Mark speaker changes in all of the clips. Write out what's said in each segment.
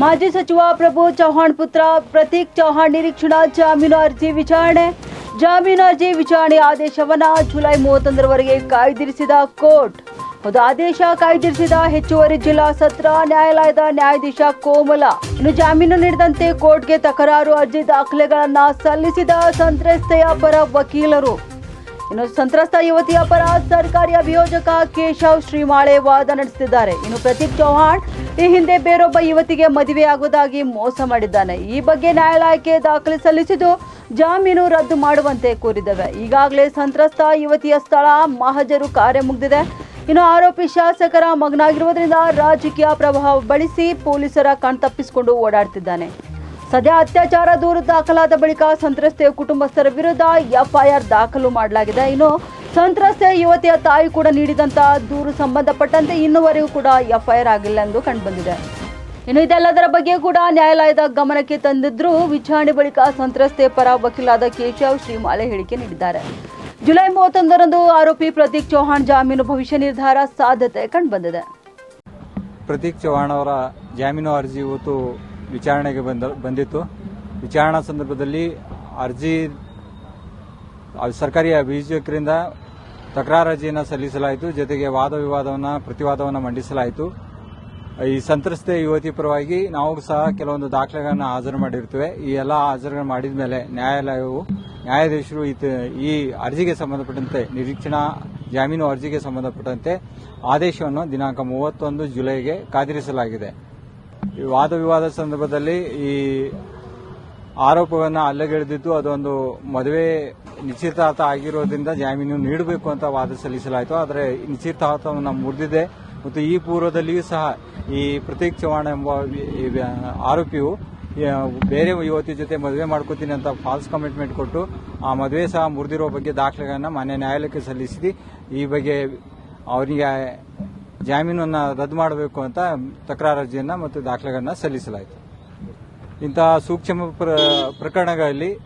Speaker 1: ಮಾಜಿ ಸಚಿವ ಪ್ರಭು ಚೌಹಾಣ್ ಪುತ್ರ ಪ್ರತೀಕ್ ಚೌಹಾಣ್ ನಿರೀಕ್ಷಣಾ ಜಾಮೀನು ಅರ್ಜಿ ವಿಚಾರಣೆ. ಜಾಮೀನು ಅರ್ಜಿ ವಿಚಾರಣೆ ಆದೇಶವನ್ನ ಜುಲೈ ಮೂವತ್ತೊಂದರವರೆಗೆ ಕಾಯ್ದಿರಿಸಿದ ಕೋರ್ಟ್. ಒಂದು ಆದೇಶ ಕಾಯ್ದಿರಿಸಿದ ಹೆಚ್ಚುವರಿ ಜಿಲ್ಲಾ ಸತ್ರ ನ್ಯಾಯಾಲಯದ ನ್ಯಾಯಾಧೀಶ ಕೋಮಲ. ಇನ್ನು ಜಾಮೀನು ನೀಡಿದಂತೆ ಕೋರ್ಟ್ಗೆ ತಕರಾರು ಅರ್ಜಿ ದಾಖಲೆಗಳನ್ನ ಸಲ್ಲಿಸಿದ ಸಂತ್ರಸ್ತೆಯ ಪರ ವಕೀಲರು. ಇನ್ನು ಸಂತ್ರಸ್ತ ಯುವತಿಯ ಪರ ಸರ್ಕಾರಿ ಅಭಿಯೋಜಕ ಕೇಶವ್ ಶ್ರೀಮಾಳೆ ವಾದ ನಡೆಸುತ್ತಿದ್ದಾರೆ. ಇನ್ನು ಪ್ರತೀಕ್ ಚೌಹಾಣ್ ಈ ಹಿಂದೆ ಬೇರೊಬ್ಬ ಯುವತಿಗೆ ಮದುವೆಯಾಗುವುದಾಗಿ ಮೋಸ ಮಾಡಿದ್ದಾನೆ. ಈ ಬಗ್ಗೆ ನ್ಯಾಯಾಲಯಕ್ಕೆ ದಾಖಲೆ ಸಲ್ಲಿಸಿದ್ದು ಜಾಮೀನು ರದ್ದು ಮಾಡುವಂತೆ ಕೋರಿದ್ದೇವೆ. ಈಗಾಗಲೇ ಸಂತ್ರಸ್ತ ಯುವತಿಯ ಸ್ಥಳ ಮಹಜರು ಕಾರ್ಯ ಮುಗಿದಿದೆ. ಇನ್ನು ಆರೋಪಿ ಶಾಸಕರ ಮಗನಾಗಿರುವುದರಿಂದ ರಾಜಕೀಯ ಪ್ರಭಾವ ಬಳಸಿ ಪೊಲೀಸರ ಕಣ್ತಪ್ಪಿಸಿಕೊಂಡು ಓಡಾಡ್ತಿದ್ದಾನೆ. ಸದ್ಯ ಅತ್ಯಾಚಾರ ದೂರು ದಾಖಲಾದ ಬಳಿಕ ಸಂತ್ರಸ್ತೆಯ ಕುಟುಂಬಸ್ಥರ ವಿರುದ್ಧ ಎಫ್ಐಆರ್ ದಾಖಲು ಮಾಡಲಾಗಿದೆ. ಇನ್ನು ಸಂತ್ರಸ್ತೆ ಯುವತಿಯ ತಾಯಿ ಕೂಡ ನೀಡಿದಂತ ದೂರು ಸಂಬಂಧಪಟ್ಟಂತೆ ಇನ್ನುವರೆಗೂ ಕೂಡ ಎಫ್ಐಆರ್ ಆಗಿಲ್ಲ ಎಂದು ಕಂಡುಬಂದಿದೆ. ಇನ್ನು ಇದೆಲ್ಲದರ ಬಗ್ಗೆ ಕೂಡ ನ್ಯಾಯಾಲಯದ ಗಮನಕ್ಕೆ ತಂದಿದ್ರು ವಿಚಾರಣೆ ಬಳಿಕ ಸಂತ್ರಸ್ತೆ ಪರ ವಕೀಲಾದ ಕೇಶವ್ ಶ್ರೀಮಾಲೆ ಹೇಳಿಕೆ ನೀಡಿದ್ದಾರೆ. ಜುಲೈ ಮೂವತ್ತೊಂದರಂದು ಆರೋಪಿ ಪ್ರತೀಕ್ ಚೌಹಾಣ್ ಜಾಮೀನು ಭವಿಷ್ಯ ನಿರ್ಧಾರ ಸಾಧ್ಯತೆ ಕಂಡುಬಂದಿದೆ.
Speaker 2: ಪ್ರತೀಕ್ ಚೌಹಾಣ್ ಅವರ ಜಾಮೀನು ಅರ್ಜಿ ಇವತ್ತು ವಿಚಾರಣೆಗೆ ಬಂದ, ಬಂದಿತ್ತು. ವಿಚಾರಣಾ ಸಂದರ್ಭದಲ್ಲಿ ಅರ್ಜಿ ಸರ್ಕಾರಿ ಅಭಿಯೋಜಕರಿಂದ ತಕರಾರು ಸಲ್ಲಿಸಲಾಯಿತು. ಜೊತೆಗೆ ವಾದ ವಿವಾದವನ್ನು, ಪ್ರತಿವಾದವನ್ನು ಮಂಡಿಸಲಾಯಿತು. ಈ ಸಂತ್ರಸ್ತೆ ಯುವತಿ ಪರವಾಗಿ ನಾವು ಸಹ ಕೆಲವೊಂದು ದಾಖಲೆಗಳನ್ನು ಹಾಜರು ಮಾಡಿರ್ತೇವೆ. ಈ ಎಲ್ಲ ಹಾಜರು ಮಾಡಿದ ಮೇಲೆ ನ್ಯಾಯಾಲಯವು, ನ್ಯಾಯಾಧೀಶರು ಈ ಅರ್ಜಿಗೆ ಸಂಬಂಧಪಟ್ಟಂತೆ, ನಿರೀಕ್ಷಣಾ ಜಾಮೀನು ಅರ್ಜಿಗೆ ಸಂಬಂಧಪಟ್ಟಂತೆ ಆದೇಶವನ್ನು ದಿನಾಂಕ ಮೂವತ್ತೊಂದು ಜುಲೈಗೆ ಕಾದಿರಿಸಲಾಗಿದೆ. ಈ ವಾದ ವಿವಾದ ಸಂದರ್ಭದಲ್ಲಿ ಈ ಆರೋಪವನ್ನು ಅಲ್ಲಗೆಳೆದಿದ್ದು ಅದೊಂದು ಮದುವೆ ನಿಶ್ಚಿತಾರ್ಥ ಆಗಿರೋದ್ರಿಂದ ಜಾಮೀನು ನೀಡಬೇಕು ಅಂತ ವಾದ ಸಲ್ಲಿಸಲಾಯಿತು. ಆದರೆ ನಿಶ್ಚಿತಾರ್ಥವನ್ನು ಮುರಿದಿದೆ. ಮತ್ತು ಈ ಪೂರ್ವದಲ್ಲಿಯೂ ಸಹ ಈ ಪ್ರತೀಕ್ ಚವಾಣ ಎಂಬ ಆರೋಪಿಯು ಬೇರೆ ಯುವತಿ ಜೊತೆ ಮದುವೆ ಮಾಡ್ಕೋತೀನಿ ಅಂತ ಫಾಲ್ಸ್ ಕಮಿಟ್ಮೆಂಟ್ ಕೊಟ್ಟು ಆ ಮದುವೆ ಸಹ ಮುರಿದಿರೋ ಬಗ್ಗೆ ದಾಖಲೆಗಳನ್ನು ಮಾನ್ಯ ನ್ಯಾಯಾಲಯಕ್ಕೆ ಸಲ್ಲಿಸಿ ಈ ಬಗ್ಗೆ ಅವರಿಗೆ ಜಾಮೀನನ್ನು ರದ್ದು ಮಾಡಬೇಕು ಅಂತ ತಕರಾರು ಅರ್ಜಿಯನ್ನು ಮತ್ತು ದಾಖಲೆಗಳನ್ನು ಸಲ್ಲಿಸಲಾಯಿತು. ಇಂತಹ ಸೂಕ್ಷ್ಮ ಪ್ರ- ಪ್ರಕರಣಗಳಲ್ಲಿ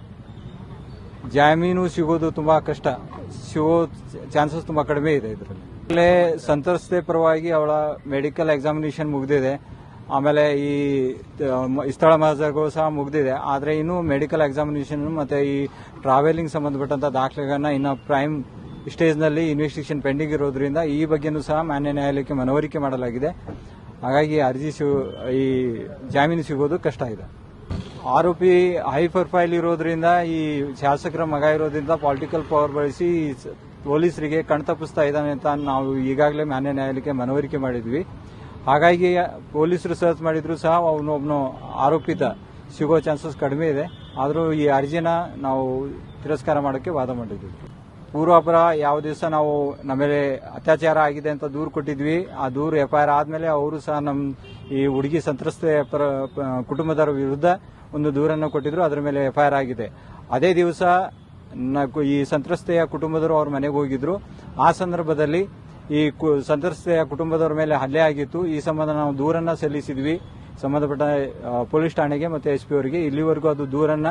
Speaker 2: ಜಾಮೀನು ಸಿಗೋದು ತುಂಬ ಕಷ್ಟ. ಸಿಗೋ ಚಾನ್ಸಸ್ ತುಂಬ ಕಡಿಮೆ ಇದೆ ಇದರಲ್ಲಿ. ಆಮೇಲೆ ಸಂತ್ರಸ್ತೆ ಪರವಾಗಿ ಅವಳ ಮೆಡಿಕಲ್ ಎಕ್ಸಾಮಿನೇಷನ್ ಮುಗಿದಿದೆ. ಆಮೇಲೆ ಈ ಸ್ಥಳ ಮಹಜರ್ಗಳು ಸಹ ಮುಗಿದಿದೆ. ಆದರೆ ಇನ್ನೂ ಮೆಡಿಕಲ್ ಎಕ್ಸಾಮಿನೇಷನ್ ಮತ್ತು ಈ ಟ್ರಾವೆಲಿಂಗ್ ಸಂಬಂಧಪಟ್ಟಂತ ದಾಖಲೆಗಳನ್ನ ಇನ್ನು ಪ್ರೈಮ್ ಸ್ಟೇಜ್ನಲ್ಲಿ ಇನ್ವೆಸ್ಟಿಗೇಷನ್ ಪೆಂಡಿಂಗ್ ಇರೋದ್ರಿಂದ ಈ ಬಗ್ಗೆನೂ ಸಹ ಮಾನ್ಯ ನ್ಯಾಯಾಲಯಕ್ಕೆ ಮನವರಿಕೆ ಮಾಡಲಾಗಿದೆ. ಹಾಗಾಗಿ ಅರ್ಜಿ ಈ ಜಾಮೀನು ಸಿಗೋದು ಕಷ್ಟ ಇದೆ. ಆರೋಪಿ ಹೈ ಪ್ರೊಫೈಲ್ ಇರೋದ್ರಿಂದ, ಈ ಶಾಸಕರ ಮಗ ಇರೋದ್ರಿಂದ ಪೊಲಿಟಿಕಲ್ ಪವರ್ ಬಳಸಿ ಪೊಲೀಸರಿಗೆ ಕಣ್ತಪ್ಪಿಸ್ತಾ ಇದ್ದಾನೆ ಅಂತ ನಾವು ಈಗಾಗಲೇ ಮಾನ್ಯ ನ್ಯಾಯಾಲಯಕ್ಕೆ ಮನವರಿಕೆ ಮಾಡಿದ್ವಿ. ಹಾಗಾಗಿ ಪೊಲೀಸರು ಸರ್ಚ್ ಮಾಡಿದ್ರು ಸಹ ಅವನು ಒಬ್ಬನು ಆರೋಪಿತ ಸಿಗೋ ಚಾನ್ಸಸ್ ಕಡಿಮೆ ಇದೆ. ಆದರೂ ಈ ಅರ್ಜಿನ ನಾವು ತಿರಸ್ಕಾರ ಮಾಡೋಕ್ಕೆ ವಾದ ಮಾಡಿದ್ವಿ. ಪೂರ್ವಾಪರ ಯಾವ ದಿವಸ ನಾವು ನಮ್ಮ ಮೇಲೆ ಅತ್ಯಾಚಾರ ಆಗಿದೆ ಅಂತ ದೂರು ಕೊಟ್ಟಿದ್ವಿ. ಆ ದೂರು ಎಫ್ ಐ ಆರ್ ಆದ್ಮೇಲೆ ಅವರು ಸಹ ನಮ್ಮ ಈ ಹುಡುಗಿ ಸಂತ್ರಸ್ತೆ ಪರ ಕುಟುಂಬದವರ ವಿರುದ್ಧ ಒಂದು ದೂರನ್ನು ಕೊಟ್ಟಿದ್ರು. ಅದರ ಮೇಲೆ ಎಫ್ ಐ ಆಗಿದೆ. ಅದೇ ದಿವಸ ಈ ಸಂತ್ರಸ್ತೆಯ ಕುಟುಂಬದವರು ಅವ್ರ ಮನೆಗೆ ಹೋಗಿದ್ರು. ಆ ಸಂದರ್ಭದಲ್ಲಿ ಈ ಸಂತ್ರಸ್ತೆಯ ಕುಟುಂಬದವರ ಮೇಲೆ ಹಲ್ಲೆ ಆಗಿತ್ತು. ಈ ಸಂಬಂಧ ನಾವು ದೂರನ್ನ ಸಲ್ಲಿಸಿದ್ವಿ. ಸಂಬಂಧಪಟ್ಟ ಪೊಲೀಸ್ ಠಾಣೆಗೆ ಮತ್ತೆ ಎಸ್ ಪಿ ಅವರಿಗೆ ಇಲ್ಲಿವರೆಗೂ ಅದು ದೂರನ್ನ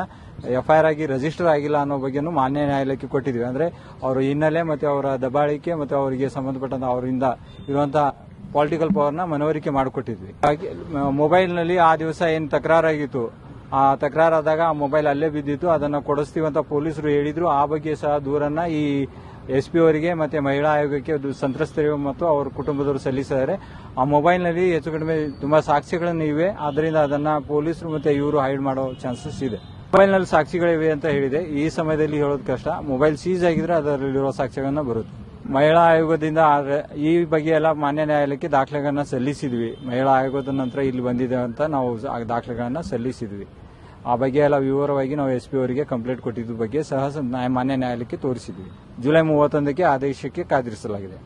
Speaker 2: ಎಫ್ಐಆರ್ ಆಗಿ ರಿಜಿಸ್ಟರ್ ಆಗಿಲ್ಲ ಅನ್ನೋ ಬಗ್ಗೆನೂ ಮಾನ್ಯ ನ್ಯಾಯಾಲಯಕ್ಕೆ ಕೊಟ್ಟಿದ್ವಿ. ಅಂದ್ರೆ ಅವರ ಹಿನ್ನೆಲೆ ಮತ್ತೆ ಅವರ ದಬ್ಬಾಳಿಕೆ ಮತ್ತೆ ಅವರಿಗೆ ಸಂಬಂಧಪಟ್ಟಂತ ಅವರಿಂದ ಇರುವಂತಹ ಪೊಲಿಟಿಕಲ್ ಪವರ್ನ ಮನವರಿಕೆ ಮಾಡಿಕೊಟ್ಟಿದ್ವಿ. ಹಾಗೆ ಮೊಬೈಲ್ನಲ್ಲಿ ಆ ದಿವಸ ಏನು ತಕರಾರಾಗಿತ್ತು? ಆ ತಕರಾರಾದಾಗ ಆ ಮೊಬೈಲ್ ಅಲ್ಲೇ ಬಿದ್ದಿತ್ತು. ಅದನ್ನು ಅಂತ ಪೊಲೀಸರು ಹೇಳಿದ್ರು. ಆ ಬಗ್ಗೆ ಸಹ ದೂರನ್ನ ಈ ಎಸ್ ಪಿ ಅವರಿಗೆ ಮತ್ತೆ ಮಹಿಳಾ ಆಯೋಗಕ್ಕೆ ಅದು ಸಂತ್ರಸ್ತರಿಗೆ ಮತ್ತು ಅವರ ಕುಟುಂಬದವರು ಸಲ್ಲಿಸಿದ್ದಾರೆ. ಆ ಮೊಬೈಲ್ನಲ್ಲಿ ಹೆಚ್ಚು ಕಡಿಮೆ ತುಂಬಾ ಸಾಕ್ಷಿಗಳನ್ನು ಇವೆ. ಅದರಿಂದ ಅದನ್ನ ಪೊಲೀಸರು ಮತ್ತೆ ಇವರು ಹೈಡ್ ಮಾಡೋ ಚಾನ್ಸಸ್ ಇದೆ. ಮೊಬೈಲ್ನಲ್ಲಿ ಸಾಕ್ಷಿಗಳಿವೆ ಅಂತ ಹೇಳಿದೆ. ಈ ಸಮಯದಲ್ಲಿ ಹೇಳೋದು ಕಷ್ಟ. ಮೊಬೈಲ್ ಸೀಜ್ ಆಗಿದ್ರೆ ಅದರಲ್ಲಿರುವ ಸಾಕ್ಷ್ಯಗಳನ್ನ ಬರುತ್ತೆ. ಮಹಿಳಾ ಆಯೋಗದಿಂದ ಈ ಬಗ್ಗೆ ಎಲ್ಲ ಮಾನ್ಯ ನ್ಯಾಯಾಲಯಕ್ಕೆ ದಾಖಲೆಗಳನ್ನ ಸಲ್ಲಿಸಿದ್ವಿ. ಮಹಿಳಾ ಆಯೋಗದ ನಂತರ ಇಲ್ಲಿ ಬಂದಿದೆ ಅಂತ ನಾವು ದಾಖಲೆಗಳನ್ನ ಸಲ್ಲಿಸಿದ್ವಿ. ಆ ಬಗ್ಗೆ ಎಲ್ಲ ವಿವರವಾಗಿ ನಾವು ಎಸ್ ಪಿ ಅವರಿಗೆ ಕಂಪ್ಲೇಂಟ್ ಕೊಟ್ಟಿದ್ದ ಬಗ್ಗೆ ಸಹ ಮಾನ್ಯ ನ್ಯಾಯಾಲಯಕ್ಕೆ ತೋರಿಸಿದ್ವಿ ಜುಲೈ ಮೂವತ್ತೊಂದಕ್ಕೆ ಆದೇಶಕ್ಕೆ ಕಾದಿರಿಸಲಾಗಿದೆ